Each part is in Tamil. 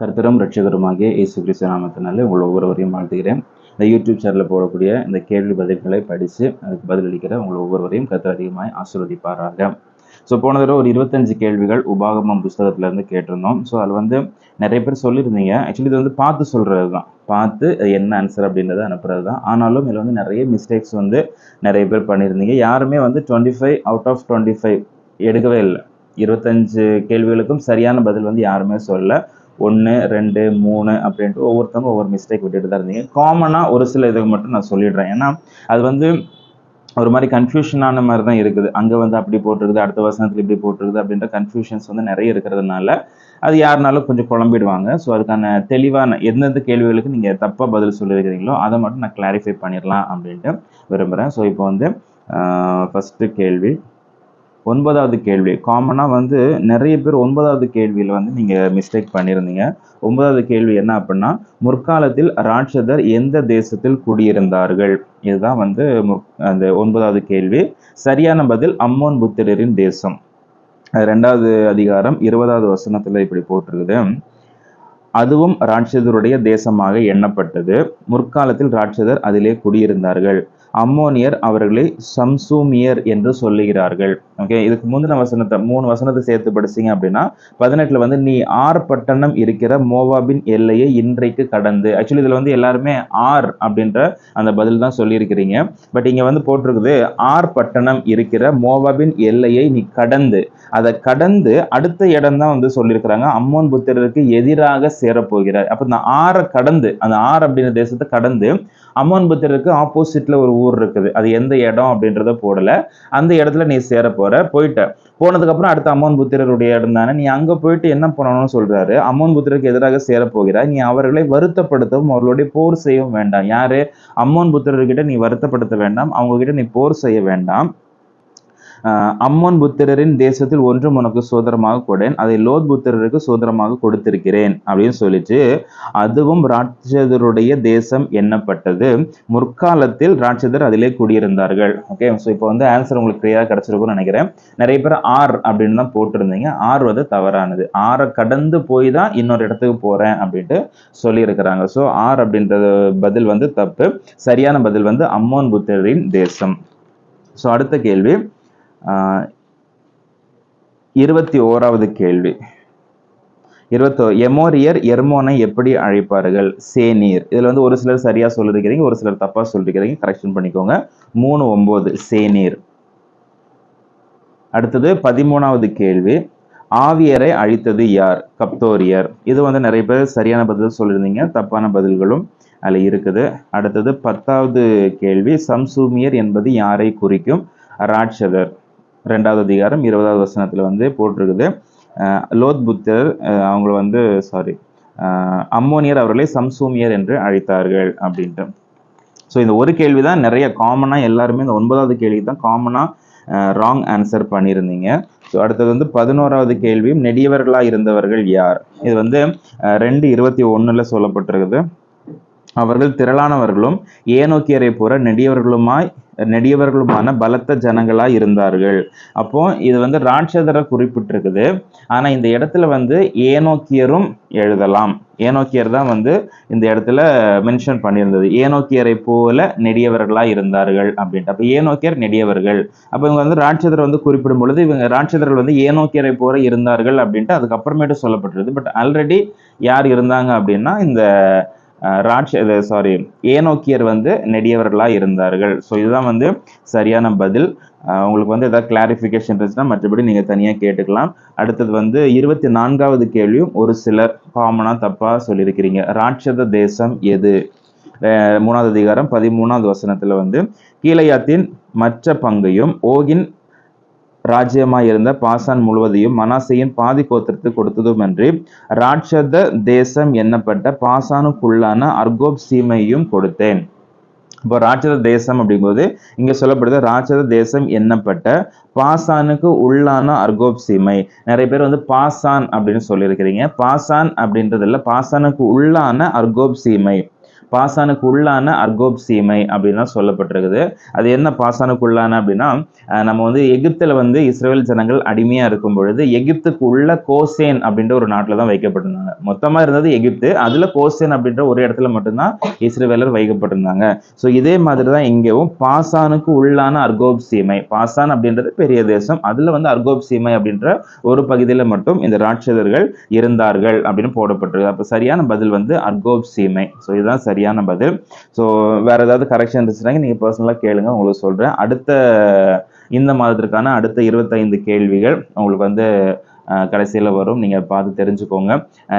கர்த்தரும் ரட்சகருமாகிய இயேசு கிறிஸ்து நாமத்தினாலே உங்கள் ஒவ்வொருவரையும் வாழ்த்துகிறேன். இந்த யூடியூப் சேனலில் போடக்கூடிய இந்த கேள்வி பதில்களை படித்து அதுக்கு பதிலளிக்கிற உங்கள் ஒவ்வொருவரையும் கர்த்தர் அதிகமாக ஆசீர்வதிப்பாராக. ஸோ போன தடவை ஒரு இருபத்தஞ்சு கேள்விகள் உபாகமம் புஸ்தகத்துலேருந்து கேட்டிருந்தோம். ஸோ அதில் வந்து நிறைய பேர் சொல்லியிருந்தீங்க. ஆக்சுவலி இது வந்து பார்த்து சொல்கிறது தான் பார்த்து அது என்ன ஆன்சர் அப்படின்றத அனுப்புறது தான் ஆனாலும் இதில் வந்து நிறைய மிஸ்டேக்ஸ் வந்து நிறைய பேர் பண்ணியிருந்தீங்க. யாருமே வந்து twenty five out of twenty five எடுக்கவே இல்லை. இருபத்தஞ்சு கேள்விகளுக்கும் சரியான பதில் வந்து யாருமே சொல்லலை. ஒன்று ரெண்டு மூணு அப்படின்ட்டு ஒவ்வொருத்தவங்க ஒவ்வொரு மிஸ்டேக் விட்டுட்டு தான் இருந்தீங்க. காமனாக ஒரு சில இதுக்கு மட்டும் நான் சொல்லிடுறேன். ஏன்னா அது வந்து ஒரு மாதிரி கன்ஃபியூஷனான மாதிரி தான் இருக்குது. அங்கே வந்து அப்படி போட்டிருக்குது அடுத்த வசனத்தில் இப்படி போட்டிருக்குது அப்படின்ற கன்ஃபியூஷன்ஸ் வந்து நிறைய இருக்கிறதுனால அது யாருனாலும் கொஞ்சம் குழம்பிடுவாங்க. ஸோ அதுக்கான தெளிவான எந்தெந்த கேள்விகளுக்கு நீங்கள் தப்பாக பதில் சொல்லியிருக்கிறீங்களோ அதை மட்டும் நான் கிளாரிஃபை பண்ணிடலாம் அப்படின்ட்டு விரும்புகிறேன் ஸோ இப்போ வந்து ஃபஸ்ட்டு கேள்வி. ஒன்பதாவது கேள்வி. காமனாக வந்து நிறைய பேர் ஒன்பதாவது கேள்வியில் வந்து நீங்கள் மிஸ்டேக் பண்ணியிருந்தீங்க ஒன்பதாவது கேள்வி என்ன அப்படின்னா முற்காலத்தில் ராட்சதர் எந்த தேசத்தில் குடியிருந்தார்கள்? இதுதான் வந்து அந்த ஒன்பதாவது கேள்வி. சரியான பதில் அம்மோன் புத்திரரின் தேசம். ரெண்டாவது அதிகாரம் இருபதாவது வசனத்தில் இப்படி போட்டிருக்குது. அதுவும் ராட்சதருடைய தேசமாக எண்ணப்பட்டது. முற்காலத்தில் ராட்சதர் அதிலே குடியிருந்தார்கள். அம்மோனியர் அவர்களை சம்சூமியர் என்று சொல்லுகிறார்கள். ஓகே இதுக்கு முந்தின வசனத்தை மூணு வசனத்தை சேர்த்து படிச்சிங்க அப்படின்னா பதினெட்டில் வந்து நீ ஆர் பட்டணம் இருக்கிற மோவாபின் எல்லையை இன்றைக்கு கடந்து. ஆக்சுவலி இதில் வந்து எல்லாருமே ஆர் அப்படின்ற அந்த பதில் தான் சொல்லியிருக்கிறீங்க. பட் இங்கே வந்து போட்டிருக்குது ஆர் பட்டணம் இருக்கிற மோவாபின் எல்லையை நீ கடந்து. அதை கடந்து அடுத்த இடம் தான் வந்து சொல்லியிருக்கிறாங்க. அம்மோன் புத்திரருக்கு எதிராக சேரப்போகிறார். அப்போ இந்த ஆரை கடந்து அந்த ஆர் அப்படின்ற தேசத்தை கடந்து அம்மோன் புத்திரருக்கு ஆப்போசிட்ல ஒரு ஊர் இருக்குது. அது எந்த இடம் அப்படின்றத போடல. அந்த இடத்துல நீ சேர போற. போயிட்ட. போனதுக்கு அப்புறம் அடுத்த அம்மான் புத்திரருடைய இடம் தானே. நீ அங்க போயிட்டு என்ன பண்ணணும்னு சொல்றாரு? அம்மன் புத்திரருக்கு எதிராக சேர நீ அவர்களை வருத்தப்படுத்தவும் அவர்களுடைய போர் செய்யவும் வேண்டாம். யாரு? அம்மன் புத்திரர்கிட்ட நீ வருத்தப்படுத்த வேண்டாம். அவங்க கிட்ட நீ போர் செய்ய வேண்டாம். அம்மோன் புத்திரரின் தேசத்தில் ஒன்றும் உனக்கு சோதரமாக கொடேன் அதை லோத் புத்திரருக்கு சோதரமாக கொடுத்திருக்கிறேன் அப்படின்னு சொல்லிட்டு அதுவும் ராட்சதருடைய தேசம் எண்ணப்பட்டது. முற்காலத்தில் ராட்சதர் அதிலே குடியிருந்தார்கள். ஓகே ஸோ இப்போ வந்து ஆன்சர் உங்களுக்கு கிளியராக கிடைச்சிருக்கும்னு நினைக்கிறேன். நிறைய பேர் ஆர் அப்படின்னு தான் போட்டிருந்தீங்க. ஆர் வந்து தவறானது. ஆரை கடந்து போய் தான் இன்னொரு இடத்துக்கு போறேன் அப்படின்ட்டு சொல்லியிருக்கிறாங்க. ஸோ ஆர் அப்படின்றது பதில் வந்து தப்பு. சரியான பதில் வந்து அம்மோன் புத்திரரின் தேசம். ஸோ அடுத்த கேள்வி. இருபத்தி ஓராவது கேள்வி. இருபத்தோ எமோரியர் எர்மோனை எப்படி அழைப்பார்கள்? சேநீர். இதில் வந்து ஒரு சிலர் சரியாக சொல்லிருக்கிறீங்க ஒரு சிலர் தப்பாக சொல்லிருக்கிறீங்க. கரெக்ஷன் பண்ணிக்கோங்க. மூணு ஒம்பது சேநீர். அடுத்தது பதிமூணாவது கேள்வி. ஆவியரை அழித்தது யார்? கப்தோரியர். இது வந்து நிறைய பேர் சரியான பதில் சொல்லியிருந்தீங்க தப்பான பதில்களும் அதில் இருக்குது. அடுத்தது பத்தாவது கேள்வி. சம்சூமியர் என்பது யாரை குறிக்கும்? ராட்சதர். ரெண்டாவது அதிகாரம் இருபதாவது வசனத்தில் வந்து போட்டிருக்குது. லோத் புத்தர் அவங்கள வந்து சாரி அம்மோனியர் அவர்களை சம்சூமியர் என்று அழைத்தார்கள் அப்படின்ட்டு. ஸோ இந்த ஒரு கேள்வி தான் நிறைய காமனாக எல்லாருமே இந்த ஒன்பதாவது கேள்வி தான் காமனாக ராங் ஆன்சர் பண்ணியிருந்தீங்க. ஸோ அடுத்தது வந்து பதினோராவது கேள்வியும் நெடியவர்களாக இருந்தவர்கள் யார்? இது வந்து ரெண்டு இருபத்தி ஒன்றில் சொல்லப்பட்டிருக்குது. அவர்கள் திரளானவர்களும் ஏனோக்கியரை போற நெடியவர்களுமாய் நெடியவர்களுமான பலத்த ஜனங்களாக இருந்தார்கள். அப்போ இது வந்து ராட்சதரை குறிப்பிட்டிருக்குது. ஆனா இந்த இடத்துல வந்து ஏனோக்கியரும் எழுதலாம். ஏனோக்கியர் தான் வந்து இந்த இடத்துல மென்ஷன் பண்ணியிருந்தது. ஏனோக்கியரை போல நெடியவர்களா இருந்தார்கள் அப்படின்ட்டு. அப்ப ஏனோக்கியர் நெடியவர்கள். அப்ப இவங்க வந்து ராட்சதரை வந்து குறிப்பிடும் பொழுது இவங்க ராட்சதர்கள் வந்து ஏனோக்கியரை போல இருந்தார்கள் அப்படின்ட்டு அதுக்கப்புறமேட்டு சொல்லப்பட்டிருது பட் ஆல்ரெடி யார் இருந்தாங்க அப்படின்னா இந்த ராட்ச சாரி ஏனோக்கியர் வந்து நெடியவர்களாக இருந்தார்கள். ஸோ இதுதான் வந்து சரியான பதில். உங்களுக்கு வந்து ஏதாவது கிளாரிஃபிகேஷன் இருந்துச்சுன்னா மற்றபடி நீங்கள் தனியாக கேட்டுக்கலாம். அடுத்தது வந்து இருபத்தி நான்காவது கேள்வியும் ஒரு சிலர் காமனாக தப்பாக சொல்லியிருக்கிறீங்க. ராட்சத தேசம் எது? மூணாவது அதிகாரம் பதிமூணாவது வசனத்தில் வந்து கீழையாத்தின் மற்ற பங்கையும் ஓகின் ராஜ்யமாய் இருந்த பாசான் முழுவதையும் மனாசையின் பாதி கோத்திரத்து கொடுத்ததுமன்றி ராட்சத தேசம் என்னப்பட்ட பாசானுக்குள்ளான அர்கோப் சீமையும் கொடுத்தேன். இப்போ ராட்சத தேசம் அப்படிங்கும்போது இங்க சொல்லப்படுது ராட்சத தேசம் என்னப்பட்ட பாசானுக்கு உள்ளான அர்கோப் சீமை. நிறைய பேர் வந்து பாசான் அப்படின்னு சொல்லியிருக்கிறீங்க. பாசான் அப்படின்றதுல பாசானுக்கு உள்ளான அர்கோப் சீமை. பாசானுக்கு உள்ளான அர்கோப் சீமை அப்படின்லாம் சொல்லப்பட்டிருக்குது. அது என்ன பாசானுக்கு உள்ளான அப்படின்னா நம்ம வந்து எகிப்தில் வந்து இஸ்ரேல் ஜனங்கள் அடிமையாக இருக்கும் பொழுது எகிப்துக்கு உள்ள கோசேன் அப்படின்ற ஒரு நாட்டில் தான் வைக்கப்பட்டிருந்தாங்க. மொத்தமாக இருந்தது எகிப்து. அதில் கோசேன் அப்படின்ற ஒரு இடத்துல மட்டும்தான் இஸ்ரேலர் வைக்கப்பட்டிருந்தாங்க. ஸோ இதே மாதிரி தான் இங்கேவும் பாசானுக்கு உள்ளான அர்கோப் சீமை பாசான் அப்படின்றது பெரிய தேசம். அதில் வந்து அர்கோப் சீமை அப்படின்ற ஒரு பகுதியில் மட்டும் இந்த ராட்சதர்கள் இருந்தார்கள் அப்படின்னு போடப்பட்டிருக்கு. அப்போ சரியான பதில் வந்து அர்கோப் சீமை. ஸோ இதுதான் சரி சரியான பதில். ஸோ வேற ஏதாவது கரெக்ஷன் இருந்துச்சுன்னா நீங்கள் பர்சனலாக கேளுங்க உங்களுக்கு சொல்கிறேன் அடுத்த இந்த மாதத்திற்கான அடுத்த இருபத்தைந்து கேள்விகள் உங்களுக்கு வந்து கடைசியில் வரும். நீங்கள் பார்த்து தெரிஞ்சுக்கோங்க.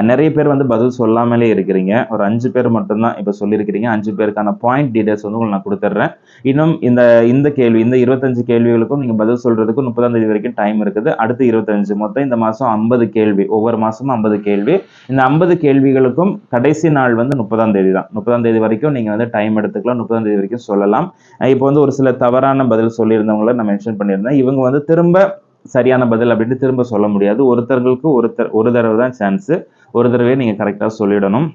நிறைய பேர் வந்து பதில் சொல்லாமலே இருக்கிறீங்க. ஒரு அஞ்சு பேர் மட்டும்தான் இப்போ சொல்லியிருக்கிறீங்க. அஞ்சு பேருக்கான பாயிண்ட் டீடைல்ஸ் வந்து உங்களுக்கு நான் கொடுத்துட்றேன். இன்னும் இந்த இந்த கேள்வி இந்த இருபத்தஞ்சு கேள்விகளுக்கும் நீங்கள் பதில் சொல்கிறதுக்கு முப்பதாம் தேதி வரைக்கும் டைம் இருக்குது. அடுத்து இருபத்தஞ்சு. மொத்தம் இந்த மாதம் ஐம்பது கேள்வி. ஒவ்வொரு மாதமும் ஐம்பது கேள்வி. இந்த ஐம்பது கேள்விகளுக்கும் கடைசி நாள் வந்து முப்பதாம் தேதி தான். முப்பதாம் தேதி வரைக்கும் நீங்கள் வந்து டைம் எடுத்துக்கலாம். முப்பதாம் தேதி வரைக்கும் சொல்லலாம். இப்போ வந்து ஒரு சில தவறான பதில் சொல்லியிருந்தவங்கள நான் மென்ஷன் பண்ணியிருந்தேன். இவங்க வந்து திரும்ப சரியான பதில் அப்படின்ட்டு திரும்ப சொல்ல முடியாது. ஒருத்தர்களுக்கு ஒருத்தர் ஒரு தடவை தான் சான்ஸு ஒரு தடவை நீங்கள் கரெக்டாக சொல்லிடணும்.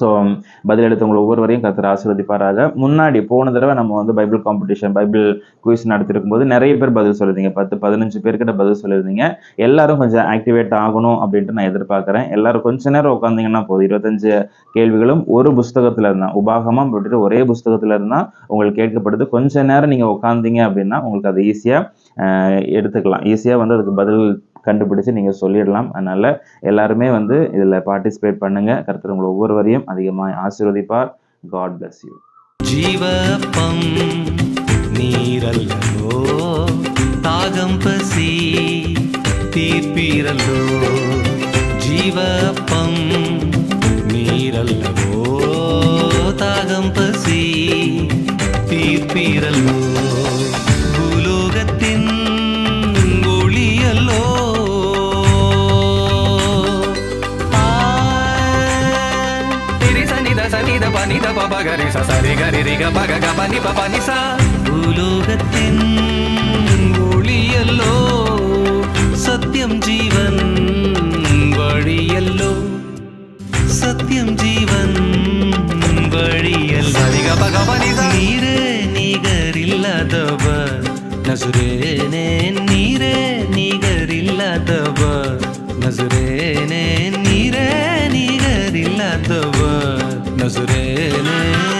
ஸோ um, பதில் எடுத்தவங்களை ஒவ்வொருவரையும் கருத்தர் ஆசீர்வதிப்பாராக. முன்னாடி போன தடவை நம்ம வந்து பைபிள் காம்படிஷன் பைபிள் குயிஸ் நடத்திருக்கும் போது நிறைய பேர் பதில் சொல்லியிருந்தீங்க. பத்து பதினஞ்சு பேர்கிட்ட பதில் சொல்லியிருந்தீங்க. எல்லாரும் கொஞ்சம் ஆக்டிவேட் ஆகணும் அப்படின்ட்டு நான் எதிர்பார்க்குறேன். எல்லாரும் கொஞ்ச நேரம் உட்காந்தீங்கன்னா போதும். இருபத்தஞ்சு கேள்விகளும் ஒரு புஸ்தகத்தில் இருந்தால் உபாகமாக போட்டுட்டு ஒரே புஸ்தகத்தில் இருந்தால் உங்களுக்கு கேட்கப்படுது. கொஞ்ச நேரம் நீங்கள் உட்காந்தீங்க அப்படின்னா உங்களுக்கு அது ஈஸியாக எடுத்துக்கலாம். ஈஸியாக வந்து அதுக்கு பதில் கண்டுபிடிச்சு நீங்கள் சொல்லிடலாம். அதனால் எல்லாருமே வந்து இதில் பார்ட்டிசிபேட் பண்ணுங்கள் கருத்தர் உங்களை ஒவ்வொருவரையும் அதிகமாக ஆசீர்வதிப்பார். காட் பிளஸ் யூ ஜீவப்பம் நீரல்லோ தாகம் பசி தீர்ப்பீரல்லோ? ஜீவப்பம் நீரல்லவோ? தாகம் பசி தீர்ப்பீரல்லோ? പഗരി സ സത്യം ജീവൻ വഴിയല്ലോ. സത്യം ജീവൻ വഴിയല്ലോ. നീരേ നീകരില്ലാതവ നസുരേനെ നീരേ നീകരില്ലാതവ നീരേ नजरें